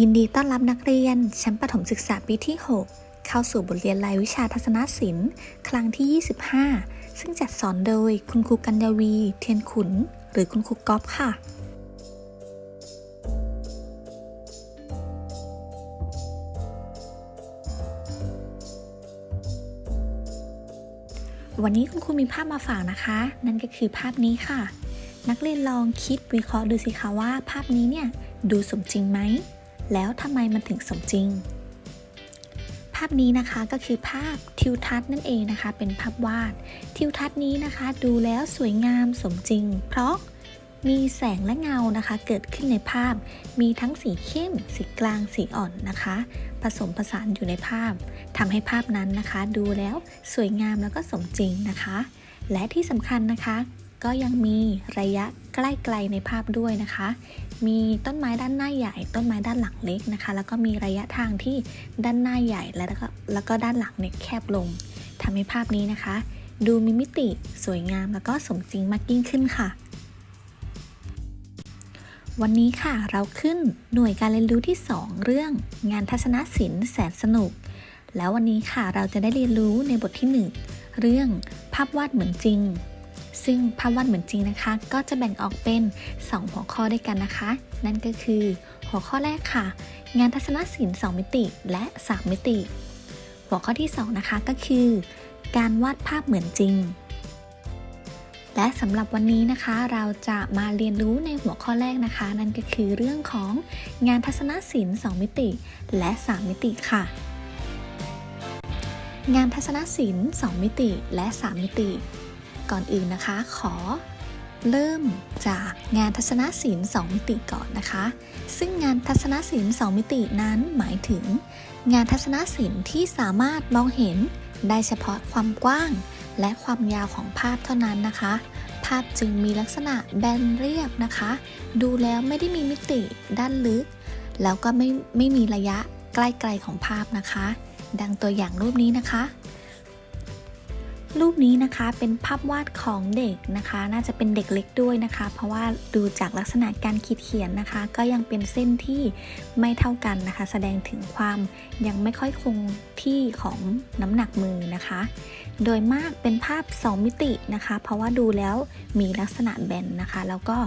ยินดีต้อนรับนักเรียน ชั้นประถมศึกษาปีที่ 6 เข้าสู่บทเรียนรายวิชาทัศนศิลป์ ครั้งที่ 25 ซึ่งจัดสอนโดยคุณครูกัญญาวี เทียนขุน หรือคุณครูก๊อฟค่ะ วันนี้คุณครูมีภาพมาฝากนะคะ นั่นก็คือภาพนี้ค่ะ นักเรียนลองคิดวิเคราะห์ดูสิคะว่าภาพนี้เนี่ยดูสมจริงไหม แล้วทำไมมันถึงสมจริง ภาพนี้นะคะก็คือภาพทิวทัศน์นั่นเองนะคะ เป็นภาพวาด ทิวทัศน์นี้นะคะ ดูแล้วสวยงามสมจริง เพราะมีแสงและเงานะคะ เกิดขึ้นในภาพ มีทั้งสีเข้ม สีกลาง สีอ่อนนะคะ ผสมผสานอยู่ในภาพทำให้ภาพนั้นนะคะ ดูแล้วสวยงามแล้วก็สมจริงนะคะ และที่สำคัญนะคะ ก็ยังมีระยะ ใกล้ไกลในภาพด้วยนะคะ มีต้นไม้ด้านหน้าใหญ่ ต้นไม้ด้านหลังเล็กนะคะ แล้วก็มีระยะทางที่ด้านหน้าใหญ่และก็แล้วก็ด้านหลังเนี่ยแคบลงทำให้ภาพนี้นะคะ ดูมีมิติสวยงามแล้วก็สมจริงมากยิ่งขึ้นค่ะ วันนี้ค่ะเราขึ้นหน่วยการเรียนรู้ที่ 2 เรื่องงานทัศนศิลป์แสนสนุก แล้ววันนี้ค่ะเราจะได้เรียนรู้ในบทที่ 1 เรื่องภาพวาดเหมือนจริง ซึ่งภาพวาดเหมือนจริงนะคะ ก็จะแบ่งออกเป็น 2 หัวข้อด้วยกันนะคะ นั่นก็คือ หัวข้อแรกค่ะ งานทัศนศิลป์2มิติและ 3 มิติ หัวข้อที่ 2 นะคะก็คือ การวาดภาพเหมือนจริง และสำหรับวันนี้นะคะเราจะมาเรียนรู้ในหัวข้อแรกนะคะ นั่นก็คือเรื่องของงานทัศนศิลป์2มิติ และ 3 มิติค่ะงานทัศนศิลป์ 2 มิติ และ 3 มิติ ก่อนอื่นนะคะ ขอเริ่มจากงานทัศนศิลป์2มิติก่อนนะคะ ซึ่งงานทัศนศิลป์2มิตินั้นหมายถึง งานทัศนศิลป์ที่สามารถมองเห็นได้เฉพาะความกว้าง และความยาวของภาพเท่านั้นนะคะ ภาพจึงมีลักษณะแบนเรียบนะคะ ดูแล้วไม่ได้มีมิติด้านลึก แล้วก็ไม่ไม่มีระยะใกล้ไกลของภาพนะคะ ดังตัวอย่างรูปนี้นะคะ รูปนี้นะคะเป็นภาพวาดของเด็กนะคะ น่าจะเป็นเด็กเล็กด้วยนะคะ เพราะว่าดูจากลักษณะการขีดเขียนนะคะ ก็ยังเป็นเส้นที่ไม่เท่ากันนะคะ แสดงถึงความยังไม่ค่อยคงที่ของน้ำหนักมือนะคะ โดยมากเป็นภาพ 2 มิตินะคะ เพราะว่าดูแล้วมีลักษณะแบนนะคะ แล้วก็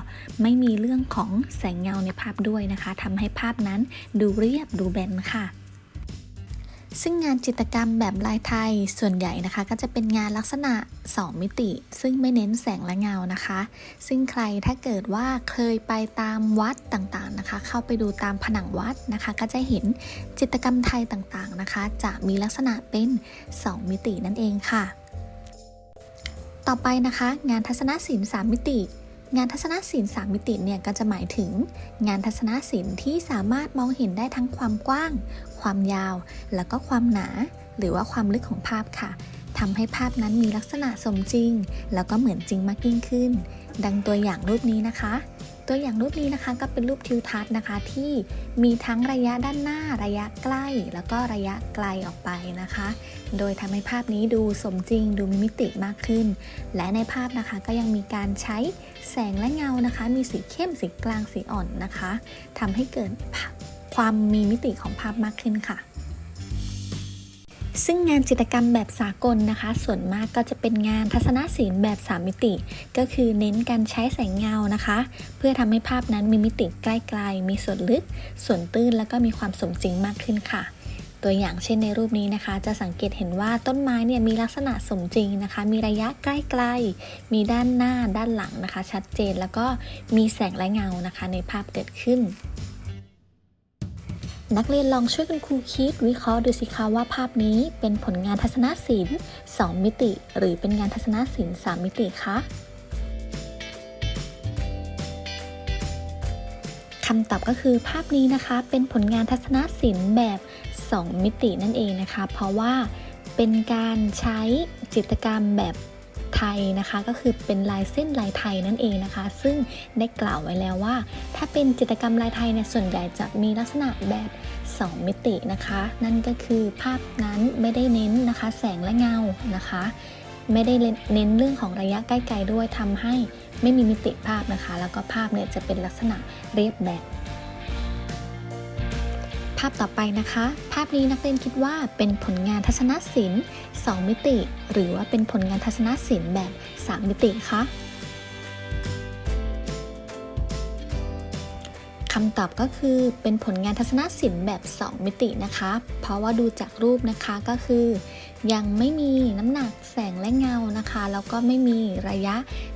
ไม่มีเรื่องของแสงเงาในภาพด้วยนะคะทำให้ภาพนั้นดูเรียบดูแบนค่ะ ซึ่งงานจิตรกรรมแบบลายไทยส่วนใหญ่นะคะ ก็จะเป็นงานลักษณะ 2 มิติ ซึ่งไม่เน้นแสงและเงานะคะ ซึ่งใครถ้าเกิดว่าเคยไปตามวัดต่างๆนะคะ เข้าไปดูตามผนังวัดนะคะ ก็จะเห็นจิตรกรรมไทยต่างๆนะคะ จะมีลักษณะเป็น 2 มิตินั่นเองค่ะ ต่อไปนะคะ งานทัศนศิลป์3มิติ งานทัศนศิลป์3มิติเนี่ยก็จะหมายถึง งานทัศนศิลป์ที่สามารถมองเห็นได้ทั้งความกว้าง ความยาว แล้วก็ความหนา หรือว่าความลึกของภาพค่ะทำให้ภาพนั้นมีลักษณะสมจริง แล้วก็เหมือนจริงมากยิ่งขึ้น ดังตัวอย่างรูปนี้นะคะ ตัวอย่างรูปนี้นะคะก็เป็นรูปทิวทัศน์นะคะที่มีทั้งระยะด้านหน้าระยะใกล้ แล้วก็ระยะไกลออกไปนะคะ โดยทำให้ภาพนี้ดูสมจริงดูมีมิติมากขึ้น และในภาพนะคะก็ยังมีการใช้แสงและเงานะคะ มีสีเข้มสีกลางสีอ่อนนะคะทำให้เกิดความมีมิติของภาพมากขึ้นค่ะ ซึ่งงานจิตรกรรมแบบสากลนะคะ ส่วนมากก็จะเป็นงานทัศนศิลป์แบบ 3 มิติ ก็คือเน้นการใช้แสงเงานะคะ เพื่อทำให้ภาพนั้นมีมิติใกล้ๆ มีส่วนลึก ส่วนตื้นแล้วก็มีความสมจริงมากขึ้นค่ะตัวอย่างเช่นในรูปนี้นะคะ จะสังเกตเห็นว่าต้นไม้เนี่ยมีลักษณะสมจริงนะคะ มีระยะใกล้ๆ มีด้านหน้าด้านหลังนะคะ ชัดเจนแล้วก็มีแสงและเงานะคะ ในภาพเกิดขึ้น นักเรียนลองช่วยคุณครูคิดวิเคราะห์ดูสิคะว่าภาพนี้เป็นผลงานทัศนศิลป์ 2 มิติ หรือเป็นงานทัศนศิลป์ 3 มิติคะคำตอบก็คือภาพนี้นะคะ เป็นผลงานทัศนศิลป์แบบ 2 มิตินั่นเองนะคะ เพราะว่าเป็นการใช้จิตรกรรมแบบ ไทยนะคะ ก็คือเป็นลายเส้นลายไทยนั่นเองนะคะ ซึ่งได้กล่าวไว้แล้วว่า ถ้าเป็นจิตรกรรมลายไทยเนี่ยส่วนใหญ่จะมีลักษณะแบบ 2 มิตินะคะ นั่นก็คือภาพนั้นไม่ได้เน้นนะคะ แสงและเงานะคะ ไม่ได้เน้นเรื่องของระยะใกล้ๆด้วยทำให้ไม่มีมิติภาพนะคะ แล้วก็ภาพเนี่ยจะเป็นลักษณะเรียบแบบ ภาพต่อไปนะคะ ภาพนี้นักเรียนคิดว่าเป็นผลงานทัศนศิลป์ 2 มิติ หรือว่าเป็นผลงานทัศนศิลป์แบบ 3 มิติคะคำตอบก็คือเป็นผลงานทัศนศิลป์แบบ 2 มิตินะคะ เพราะว่าดูจากรูปนะคะก็คือ ยังไม่มีน้ำหนักแสงและเงานะคะ แล้วก็ไม่มีระยะ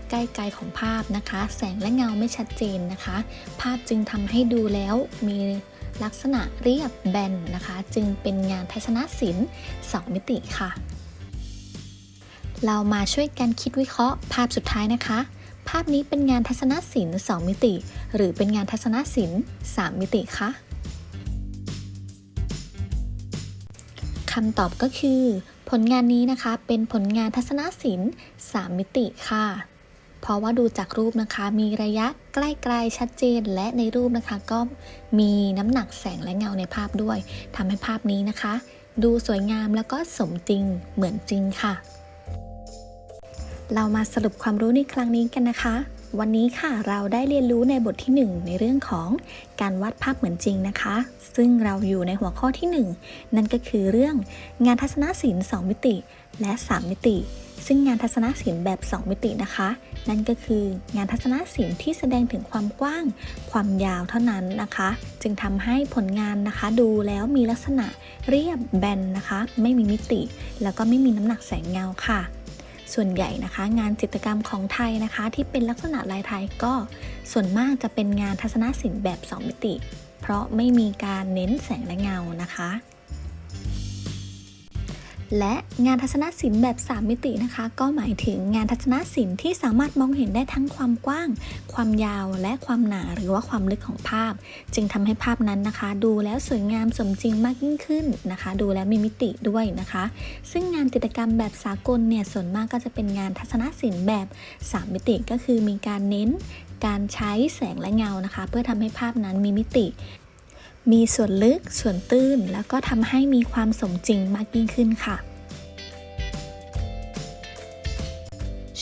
ใกล้ๆของภาพนะคะ แสงและเงาไม่ชัดเจนนะคะ ภาพจึงทำให้ดูแล้วมี ลักษณะเรียบแบนนะคะ จึงเป็นงานทัศนศิลป์2มิติค่ะ เรามาช่วยกันคิดวิเคราะห์ ภาพสุดท้ายนะคะ ภาพนี้เป็นงานทัศนศิลป์2มิติ หรือเป็นงานทัศนศิลป์3มิติคะคำตอบก็คือ ผลงานนี้นะคะเป็นผลงานทัศนศิลป์3มิติค่ะ เพราะว่าดูจากรูปนะคะ มีระยะใกล้ๆชัดเจน และในรูปนะคะ ก็มีน้ำหนักแสงและเงาในภาพด้วยทำให้ภาพนี้นะคะ ดูสวยงามแล้วก็สมจริงเหมือนจริงค่ะ เรามาสรุปความรู้ในครั้งนี้กันนะคะ วันนี้ค่ะเราได้เรียนรู้ในบทที่ 1 ในเรื่องของการวาดภาพเหมือนจริงนะคะ ซึ่งเราอยู่ในหัวข้อที่ 1 นั่นก็คือเรื่องงานทัศนศิลป์2มิติ และ 3 มิติ ซึ่งงานทัศนศิลป์แบบ 2 มิตินะคะ นั่นก็คืองานทัศนศิลป์ที่แสดงถึงความกว้าง ความยาวเท่านั้นนะคะ จึงทำให้ผลงานนะคะ ดูแล้วมีลักษณะเรียบแบนนะคะ ไม่มีมิติ แล้วก็ไม่มีน้ำหนักแสงเงาค่ะ ส่วนใหญ่นะคะ งานจิตรกรรมของไทยนะคะ ที่เป็นลักษณะลายไทยก็ส่วนมากจะเป็นงานทัศนศิลป์แบบ 2 มิติ เพราะไม่มีการเน้นแสงและเงานะคะ และงานทัศนศิลป์แบบ 3 มิตินะคะ ก็หมายถึงงานทัศนศิลป์ที่สามารถมองเห็นได้ทั้งความกว้าง ความยาวและความหนาหรือว่าความลึกของภาพ จึงทำให้ภาพนั้นนะคะ ดูแล้วสวยงามสมจริงมากยิ่งขึ้นนะคะ ดูแล้วมีมิติด้วยนะคะ ซึ่งงานจิตรกรรมแบบสากลเนี่ยส่วนมากก็จะเป็นงานทัศนศิลป์แบบ 3 มิติก็คือมีการเน้นการใช้แสงและเงานะคะ เพื่อทำให้ภาพนั้นมีมิติ มีส่วนลึกส่วนตื้น แล้วก็ทำให้มีความสมจริงมากยิ่งขึ้นค่ะ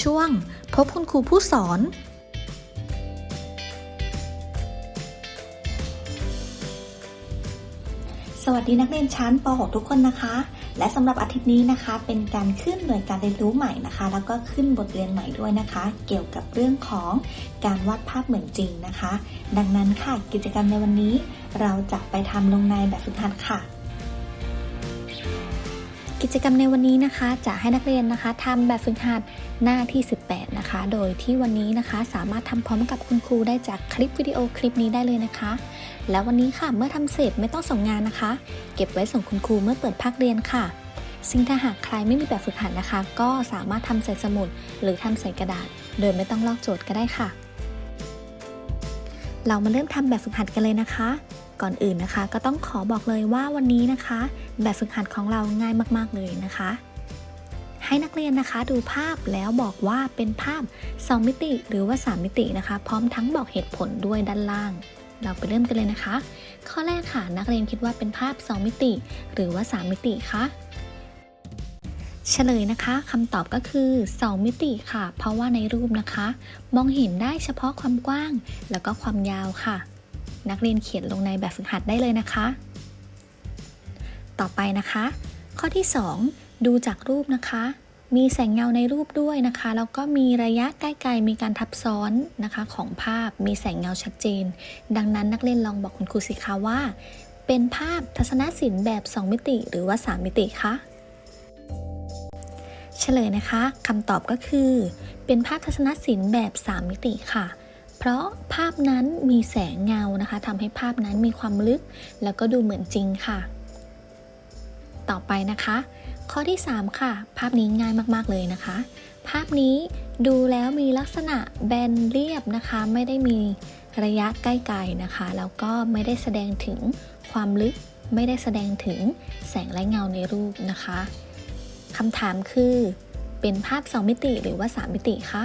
ช่วงพบคุณครูผู้สอน สวัสดีนักเรียนชั้นป .6 ทุกคนนะคะ และสำหรับอาทิตย์นี้นะคะ เป็นการขึ้นหน่วยการเรียนรู้ใหม่นะคะ แล้วก็ขึ้นบทเรียนใหม่ด้วยนะคะ เกี่ยวกับเรื่องของการวาดภาพเหมือนจริงนะคะ ดังนั้นค่ะกิจกรรมในวันนี้ เราจะไปทำลงในแบบฝึกหัดค่ะ กิจกรรมในวันนี้นะคะ จะให้นักเรียนนะคะทำแบบฝึกหัดหน้าที่ 18 นะคะ โดยที่วันนี้นะคะสามารถทำพร้อมกับคุณครูได้จากคลิปวิดีโอคลิปนี้ได้เลยนะคะ แล้ววันนี้ค่ะเมื่อทำเสร็จไม่ต้องส่งงานนะคะ เก็บไว้ส่งคุณครูเมื่อเปิดภาคเรียนค่ะ ซึ่งถ้าหากใครไม่มีแบบฝึกหัดนะคะ ก็สามารถทำใส่สมุดหรือทำใส่กระดาษ โดยไม่ต้องลอกโจทย์ก็ได้ค่ะ เรามาเริ่มทำแบบฝึกหัดกันเลยนะคะ ก่อนอื่นนะคะ ก็ต้องขอบอกเลยว่าวันนี้นะคะ แบบฝึกหัดของเราง่ายมาก ๆ เลยนะคะ ให้นักเรียนนะคะดูภาพแล้วบอกว่าเป็นภาพ 2 มิติหรือว่า 3 มิตินะคะ พร้อมทั้งบอกเหตุผลด้วยด้านล่าง เราไปเริ่มกันเลยนะคะ ข้อแรกค่ะ นักเรียนคิดว่าเป็นภาพ 2 มิติ หรือว่า 3 มิติคะเฉลยนะคะคำตอบก็คือ 2 มิติค่ะ เพราะว่าในรูปนะคะ มองเห็นได้เฉพาะความกว้าง แล้วก็ความยาวค่ะ นักเรียนเขียนลงในแบบฝึกหัดได้เลยนะคะ ต่อไปนะคะ ข้อที่ 2 ดูจากรูปนะคะ มีแสงเงาในรูปด้วยนะคะ แล้วก็มีระยะใกล้ๆมีการทับซ้อนนะคะของภาพมีแสงเงาชัดเจน ดังนั้นนักเรียนลองบอกคุณครูสิคะว่า เป็นภาพทัศนศิลป์แบบ 2 มิติ หรือว่า 3 มิติคะเฉลยนะคะคำตอบก็คือ เป็นภาพทัศนศิลป์แบบ 3 มิติค่ะ เพราะภาพนั้นมีแสงเงานะคะทำให้ภาพนั้นมีความลึก แล้วก็ดูเหมือนจริงค่ะ ต่อไปนะคะ ข้อที่ 3 ค่ะ ภาพนี้ง่ายมากๆเลยนะคะ ภาพนี้ดูแล้วมีลักษณะแบนเรียบนะคะ ไม่ได้มีระยะใกล้ๆนะคะ แล้วก็ไม่ได้แสดงถึงความลึก ไม่ได้แสดงถึงแสงและเงาในรูปนะคะคำถามคือ เป็นภาพ 2 มิติหรือว่า 3 มิติคะ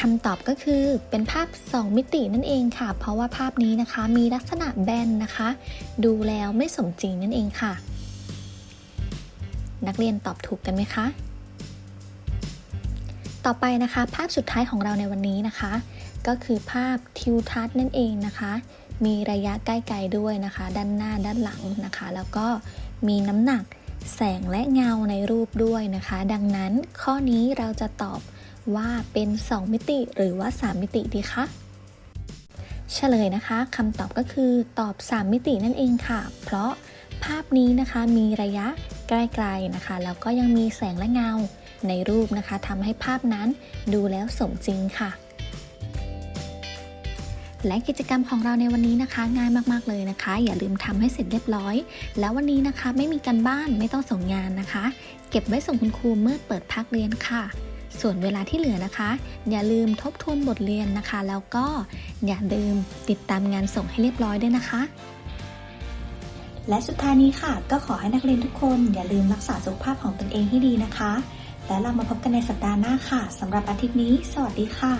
คำตอบก็คือเป็นภาพ 2 มิตินั่นเองค่ะ เพราะว่าภาพนี้นะคะมีลักษณะแบนนะคะ ดูแล้วไม่สมจริงนั่นเองค่ะ นักเรียนตอบถูกกันไหมคะ ต่อไปนะคะ ภาพสุดท้ายของเราในวันนี้นะคะ ก็คือภาพทิวทัศน์นั่นเองนะคะ มีระยะใกล้ๆด้วยนะคะ ด้านหน้าด้านหลังนะคะ แล้วก็มีน้ำหนักแสงและเงาในรูปด้วยนะคะ ดังนั้นข้อนี้เราจะตอบ ว่าเป็น 2 มิติหรือว่า 3 มิติดีคะเฉลยนะคะคำตอบก็คือตอบ 3 มิตินั่นเองค่ะ เพราะภาพนี้นะคะมีระยะใกล้ๆนะคะแล้วก็ยังมีแสงและเงาในรูปนะคะทำให้ภาพนั้นดูแล้วสมจริงค่ะ และกิจกรรมของเราในวันนี้นะคะ ง่ายมากๆเลยนะคะ อย่าลืมทำให้เสร็จเรียบร้อย แล้ววันนี้นะคะไม่มีการบ้านไม่ต้องส่งงานนะคะ เก็บไว้ส่งคุณครูเมื่อเปิดภาคเรียนค่ะ ส่วนเวลาที่เหลือนะคะ อย่าลืมทบทวนบทเรียนนะคะ แล้วก็อย่าลืมติดตามงานส่งให้เรียบร้อยด้วยนะคะ และสุดท้ายนี้ค่ะ ก็ขอให้นักเรียนทุกคน อย่าลืมรักษาสุขภาพของตนเองให้ดีนะคะ และเรามาพบกันในสัปดาห์หน้าค่ะสำหรับอาทิตย์นี้ สวัสดีค่ะ